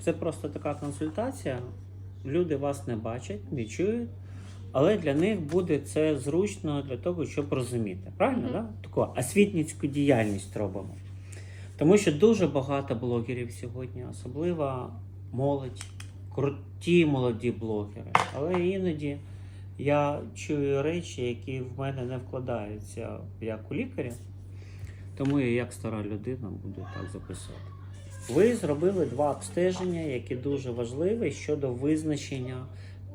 Це просто така консультація. Люди вас не бачать, не чують, але для них буде це зручно для того, щоб розуміти. Правильно? Мгм. Да? Таку освітницьку діяльність робимо. Тому що дуже багато блогерів сьогодні, особливо молодь, круті молоді блогери. Але іноді я чую речі, які в мене не вкладаються як у лікаря. Тому я, як стара людина, буду так записувати. Ви зробили два обстеження, які дуже важливі щодо визначення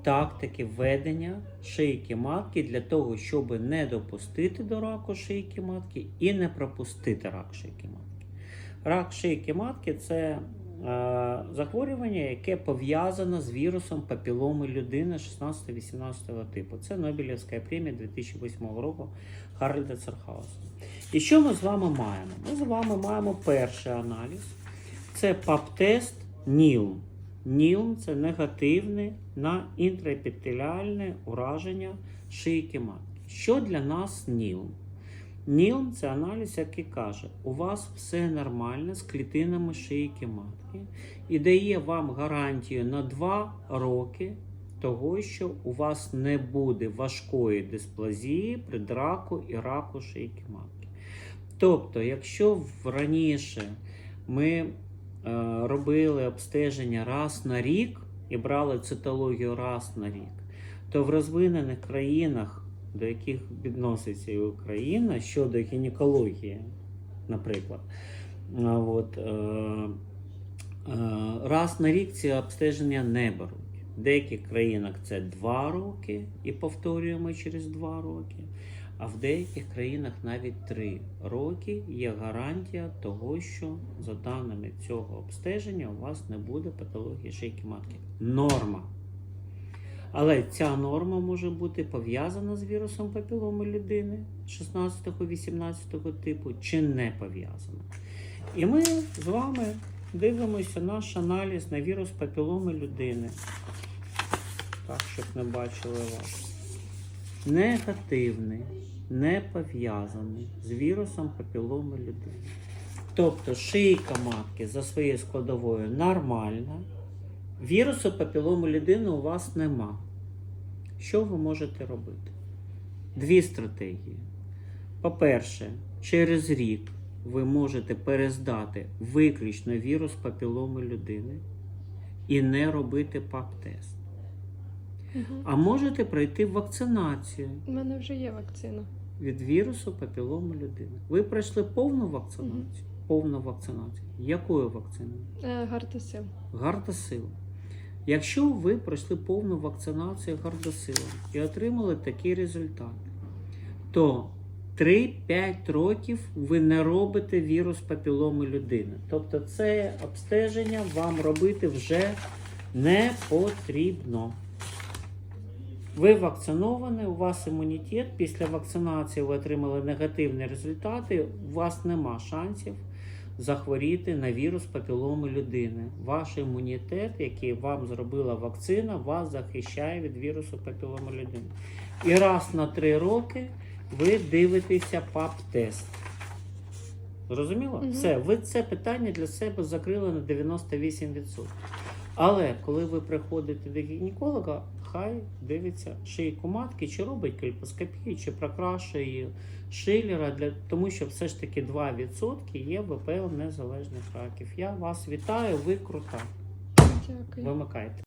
тактики ведення шийки матки для того, щоб не допустити до раку шийки матки і не пропустити рак шийки матки. Рак шийки матки це е, захворювання, яке пов'язане з вірусом папіломи людини 16-18 типу. Це Нобелівська премія 2008 року Харальда Церхауса. І що ми з вами маємо? Ми з вами маємо перший аналіз. Це ПАП-тест НІЛМ. НІЛМ це негативне на інтраепітеліальне ураження шийки матки. Що для нас НІЛМ? НІЛМ це аналіз, який каже, у вас все нормально з клітинами шийки матки і дає вам гарантію на 2 роки того, що у вас не буде важкої дисплазії при драку і раку шийки матки. Тобто, якщо раніше ми робили обстеження раз на рік і брали цитологію раз на рік, то в розвинених країнах, до яких відноситься і Україна щодо гінекології, наприклад, от, е, е, раз на рік ці обстеження не беруть. В деяких країнах це 2 роки і повторюємо через 2 роки. А в деяких країнах навіть 3 роки є гарантія того, що за даними цього обстеження у вас не буде патології шийки матки. Норма. Але ця норма може бути пов'язана з вірусом папіломи людини 16-18 типу чи не пов'язана. І ми з вами дивимося наш аналіз на вірус папіломи людини. Так, щоб не бачили вас негативний, не пов'язаний з вірусом папіломи людини. Тобто шийка матки за своєю складовою нормальна, вірусу папіломи людини у вас нема. Що ви можете робити? Дві стратегії. По-перше, через рік ви можете перездати виключно вірус папіломи людини і не робити ПАП-тест. Мгм. А можете пройти вакцинацію У мене вже є вакцина. від вірусу папіломи людини. Ви пройшли повну вакцинацію? Повну вакцинацію. Якою вакциною? Е, Гартасил. Гардасил. Якщо ви пройшли повну вакцинацію гардасилом і отримали такий результат, то 3-5 років ви не робите вірус папіломи людини. Тобто це обстеження вам робити вже не потрібно. Ви вакциновані, у вас імунітет. Після вакцинації ви отримали негативні результати. У вас нема шансів захворіти на вірус папіломи людини. Ваш імунітет, який вам зробила вакцина, вас захищає від вірусу папіломи людини. І раз на три роки ви дивитеся ПАП-тест. Зрозуміло? Мгм. Все, ви це питання для себе закрили на 98%. Але коли ви приходите до гінеколога, хай дивиться шийку матки, чи робить кальпоскопію, чи прокрашує її шилера, для, тому що все ж таки 2% є ВПЛ незалежних раків. Я вас вітаю, ви крута. Дякую. Вимикайте.